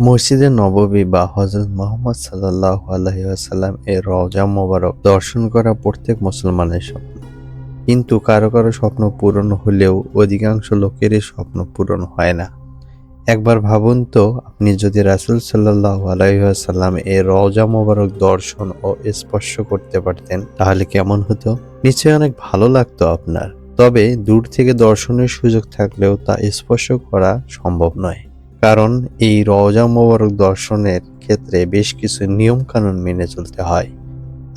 মসজিদে নববী বা হজরত মোহাম্মদ সাল্লাহ আলহিহাসাল্লাম এর রওজা মোবারক দর্শন করা প্রত্যেক মুসলমানের স্বপ্ন। কিন্তু কারও কারও স্বপ্ন পূরণ হলেও অধিকাংশ লোকেরই স্বপ্ন পূরণ হয় না। একবার ভাবুন তো, আপনি যদি রাসুল সাল্লাহ আলাইসাল্লাম এর রওজা মোবারক দর্শন ও স্পর্শ করতে পারতেন, তাহলে কেমন হতো? নিশ্চয়ই অনেক ভালো লাগতো আপনার। তবে দূর থেকে দর্শনের সুযোগ থাকলেও তা স্পর্শ করা সম্ভব নয়। কারণ এই রওজা মোবারক দর্শনের ক্ষেত্রে বেশ কিছু নিয়ম কানুন মেনে চলতে হয়।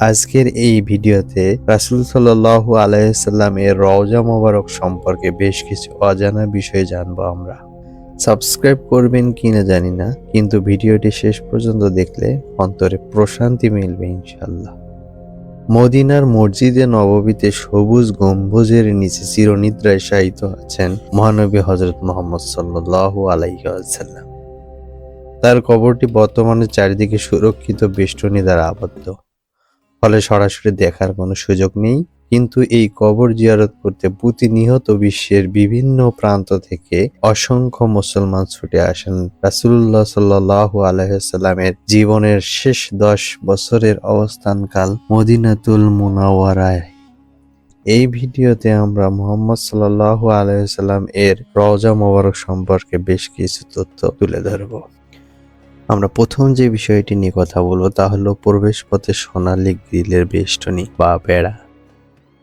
আজকের এই ভিডিওতে রাসুল সাল্লাহ আলাইসাল্লাম এর রওজা মোবারক সম্পর্কে বেশ কিছু অজানা বিষয় জানব আমরা। সাবস্ক্রাইব করবেন কিনা জানি না, কিন্তু ভিডিওটি শেষ পর্যন্ত দেখলে অন্তরে প্রশান্তি মিলবে ইনশাল্লাহ মদিনার মসজিদে নববীতে সবুজ গম্বুজের নিচে চিরনিদ্রায় শায়িত আছেন মহানবী হজরত মোহাম্মদ সাল্লাহ আলাইসাল্লাম তার কবরটি বর্তমানে চারিদিকে সুরক্ষিত, বেষ্টনী দ্বারা আবদ্ধ। ফলে সরাসরি দেখার কোনো সুযোগ নেই। কিন্তু এই কবর জিয়ারত করতে প্রতিনিয়ত বিশ্বের বিভিন্ন প্রান্ত থেকে অসংখ্য মুসলমান ছুটে আসেন। রাসুল্লাহ সাল্লাহ আলহামের জীবনের শেষ দশ বছরের অবস্থানকাল মদিনাতুল মুনাওয়ারায়। এই ভিডিওতে আমরা মোহাম্মদ সাল্লাহ আলহাম এর রওজা মোবারক সম্পর্কে বেশ কিছু তথ্য তুলে ধরব। আমরা প্রথম যে বিষয়টি নিয়ে কথা বলব তা হলো প্রবেশ পথে সোনালী গ্রিলের বেষ্টনী বা বেড়া।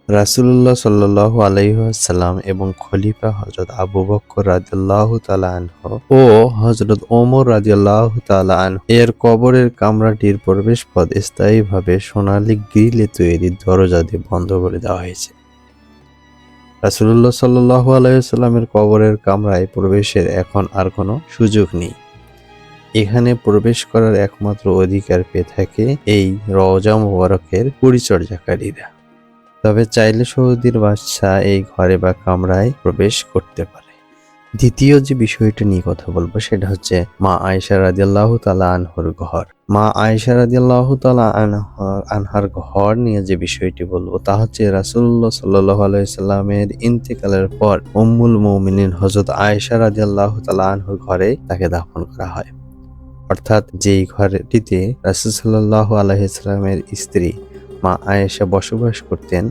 রাসুল্লাহ সাল্লাহ আলাইসাল্লাম এবং খলিফা হজরত আবু বক্কর রাজিয়াল্লাহ তালা আনহ ও হজরত ওমর রাজিয়াল্লাহ তালা আনহ এর কবরের কামরাটির প্রবেশ পথ স্থায়ীভাবে সোনালী গ্রিলে তৈরি দরজা দিয়ে বন্ধ করে দেওয়া হয়েছে। রাসুল্লাহ সাল্লাহ আলাইসাল্লামের কবরের কামরায় প্রবেশের এখন আর কোনো সুযোগ নেই। এখানে প্রবেশ করার একমাত্র অধিকার পেয়ে থাকে এই রওজা মোবারকের পরিচর্যাকারীরা। তবে চাইলে সৌদির বাদশাহ এই ঘরে বা কামরায় প্রবেশ করতে পারে। দ্বিতীয় যে বিষয়টা নিয়ে কথা বলব সেটা হচ্ছে মা আয়সা রাদিয়াল্লাহু তালা আনহর ঘর। মা আয়সা রাদিয়াল্লাহু তালা আনহর, আনহার ঘর নিয়ে যে বিষয়টি বলব তা হচ্ছে রাসুল্লাহ সাল্লাহ আলাইসাল্লামের ইন্তেকালের পর উম্মুল মৌমিনিন হজরত আয়সা রাদিয়াল্লাহু তালা আনহর ঘরে তাকে দাফন করা হয়। অর্থাৎ যেই ঘরটিতে রাসুল সাল্লাহ আলাইসাল্লামের স্ত্রী মা আয়েশা বসবাস করতেন,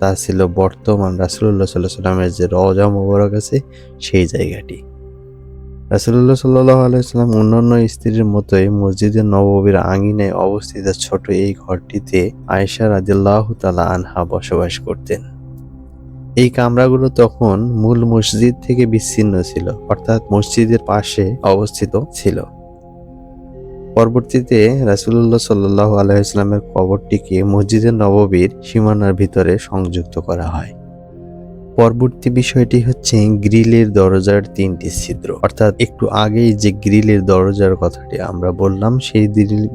তা ছিল বর্তমান রাসুল্লাহ সাল্লাহ সাল্লামের যে রজা মোবারক আছে, সেই জায়গাটি। রাসুল্লাহ সাল্লাহ আলাইসাল্লাম অন্যান্য স্ত্রীর মতোই মসজিদের নববীর আঙিনায় অবস্থিত ছোট এই ঘরটিতে আয়েশা রাজিল্লাহ তালা আনহা বসবাস করতেন। এই কামরাগুলো তখন মূল মসজিদ থেকে বিচ্ছিন্ন ছিল, অর্থাৎ মসজিদের পাশে অবস্থিত ছিল। পরবর্তীতে রাসুল্লাহ সাল্লাহ আলাইসলামের কবরটিকে মসজিদের নববীর সীমানার ভিতরে সংযুক্ত করা হয়। পরবর্তী বিষয়টি হচ্ছে গ্রিলের দরজার তিনটি ছিদ্র। অর্থাৎ একটু আগেই যে গ্রিলের দরজার কথাটি আমরা বললাম, সেই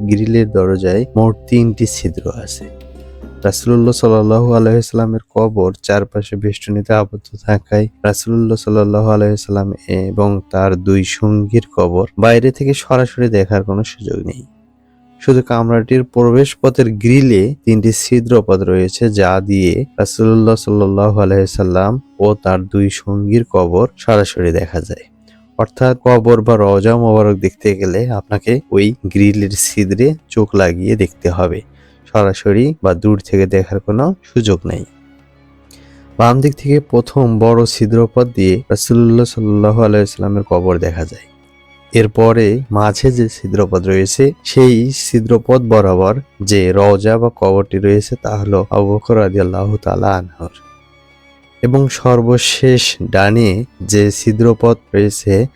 গ্রিলের দরজায় মোট তিনটি ছিদ্র আছে। রাসুল্লাহ সাল্লাহ আলহিসাল্লামের কবর চারপাশে বেষ্টনীতে আবদ্ধ থাকায় রাসুল্লাহ সাল্লাহ আলহিসাল্লাম এবং তার দুই সঙ্গীর কবর বাইরে থেকে সরাসরি দেখার কোনো সুযোগ নেই। শুধু কামরাটির প্রবেশ পথের গ্রিলে তিনটি ছিদ্রপথ রয়েছে যা দিয়ে রাসুল্লাহ সাল্লাহ আলহিসাল্লাম ও তার দুই সঙ্গীর কবর সরাসরি দেখা যায়। অর্থাৎ কবর বা রজা মোবারক দেখতে গেলে আপনাকে ওই গ্রিলের ছিদ্রে চোখ লাগিয়ে দেখতে হবে। সরাসরি বা দূর থেকে দেখার কোনো সুযোগ নেই। বাম দিক থেকে প্রথম বড় ছিদ্রপথ দিয়ে রাসুল্লাহ সাল্লাহ আলাইস্লামের কবর দেখা যায়। এরপরে মাঝে যে ছিদ্রপথ রয়েছে, সেই ছিদ্রপথ বরাবর যে রজা বা কবরটি রয়েছে তা হলো আবুবকর আদি আল্লাহ তালা আনহর। এবং সর্বশেষ ডানে যে ছিদ্রপথ রয়েছে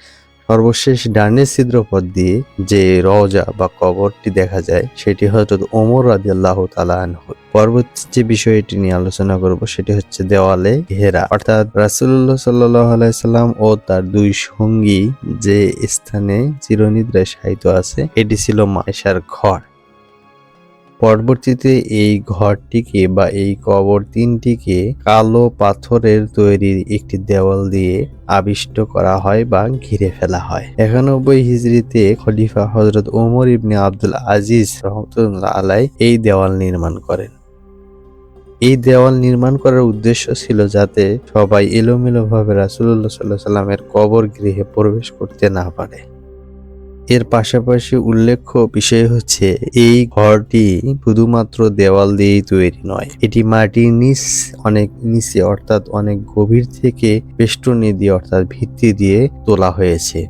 সর্বশেষ ডানের ছিদ্রপথ দিয়ে যে রওজা বা কবরটি দেখা যায়, সেটি হয়তো ওমর রাজি আল্লাহ পরবর্তী যে বিষয়টি নিয়ে আলোচনা করব, সেটি হচ্ছে দেওয়ালে ঘেরা। অর্থাৎ রাসুল্লাহ সাল্লাহ আলাইসাল্লাম ও তার দুই সঙ্গী যে স্থানে চিরনিদ্রায় সাহিত্য আছে, এটি ছিল মায়েশার ঘর। পরবর্তীতে এই ঘরটিকে বা এই কবর তিনটিকে কালো পাথরের তৈরি একটি দেওয়াল দিয়ে আবিষ্ট করা হয় বা ঘিরে ফেলা হয়। একানব্বই হিজড়িতে খলিফা হজরত ওমর ইবনে আব্দুল আজিজ রহমতুল্লাহ আলাই এই দেওয়াল নির্মাণ করেন। এই দেওয়াল নির্মাণ করার উদ্দেশ্য ছিল যাতে সবাই এলোমেলোভাবে রাসুল্লাহ সাল্লাহ সাল্লামের কবর গৃহে প্রবেশ করতে না পারে। এর পাশাপাশি উল্লেখ্য বিষয় হচ্ছে, এই ঘরটি শুধুমাত্র দেওয়াল দিয়েই তৈরি নয়, এটি মাটির নিচ, অনেক নিচে অর্থাৎ অনেক গভীর থেকে বেষ্টনী দিয়ে অর্থাৎ ভিত্তি দিয়ে তোলা হয়েছে।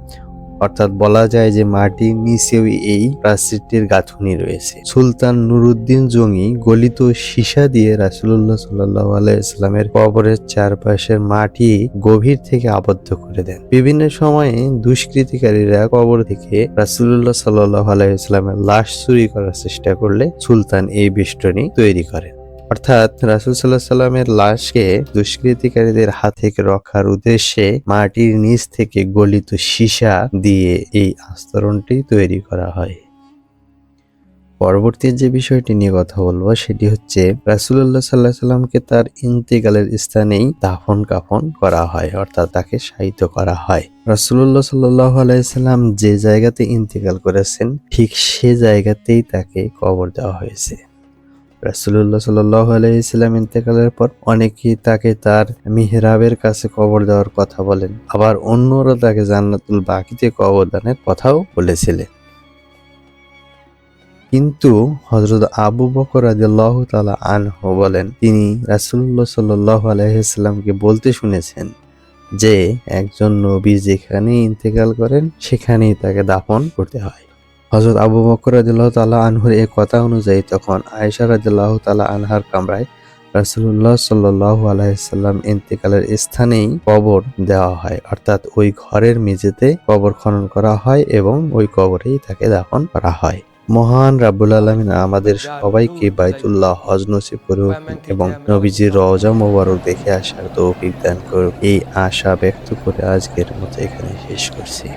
অর্থাৎ বলা যায় যে মাটির নিচেও এই প্রাচীরটির গাঁথুনি রয়েছে। সুলতান নুরুদ্দিন জঙ্গি গলিত সীসা দিয়ে রাসুল্লাহ সাল্লাহ আলাইসলামের কবরের চারপাশের মাটি গভীর থেকে আবদ্ধ করে দেন। বিভিন্ন সময়ে দুষ্কৃতিকারীরা কবর থেকে রাসুল্লাহ সাল্লাহ আলাইসলামের লাশ চুরি করার চেষ্টা করলে সুলতান এই বেষ্টনী তৈরি করেন। অর্থাৎ রাসুল সাল্লাহ সাল্লামের লাশকে দুষ্কৃতিকারীদের হাত থেকে রক্ষার উদ্দেশ্যে মাটির নিচ থেকে গলিত সীসা দিয়ে এই আস্তরণটি তৈরি করা হয়। পরবর্তী যে বিষয়টি নিয়ে কথা বলব সেটি হচ্ছে রাসুল্লাহ সাল্লাহ সাল্লামকে তার ইন্তেকালের স্থানেই দাফন কাফন করা হয়, অর্থাৎ তাকে শায়িত করা হয়। রাসুল্লাহ সাল্লাহ আলাইসাল্লাম যে জায়গাতে ইন্তেকাল করেছেন, ঠিক সে জায়গাতেই তাকে কবর দেওয়া হয়েছে। রাসুল্লাহ সাল্লাহ আলাইসাল্লাম ইন্তেকালের পর অনেকেই তাকে তার মিহরাবের কাছে কবর দেওয়ার কথা বলেন। আবার অন্যরা তাকে জান্নাতুল বাকিতে কবর দানের কথাও বলেছিলেন। কিন্তু হজরত আবু বকর রাদিয়াল্লাহু তাআলা আনহু বলেন, তিনি রাসূলুল্লাহ সাল্লাল্লাহু আলাইহি সাল্লামকে বলতে শুনেছেন যে, একজন নবী যেখানে ইন্তেকাল করেন, সেখানেই তাকে দাফন করতে হয়। হজরত আবু বকর রাদিয়াল্লাহু তাআলা আনহুর এই কথা অনুযায়ী তখন আয়েশা রাদিয়াল্লাহু তাআলা আনহার কামরায় রাসূলুল্লাহ সাল্লাল্লাহু আলাইহি সাল্লাম ইন্তেকালের স্থানেই কবর দেওয়া হয়। অর্থাৎ ওই ঘরের মেঝেতে কবর খনন করা হয় এবং ওই কবরেই তাকে দাফন করা হয়। মহান রাব্বুল আলমিন আমাদের সবাইকে বাইতুল্লাহ হজ নসিব করুক এবং নবীজির রওজা মোবারক দেখে আসার তৌফিক দান করুক। এই আশা ব্যক্ত করে আজকের মতো এখানে শেষ করছি।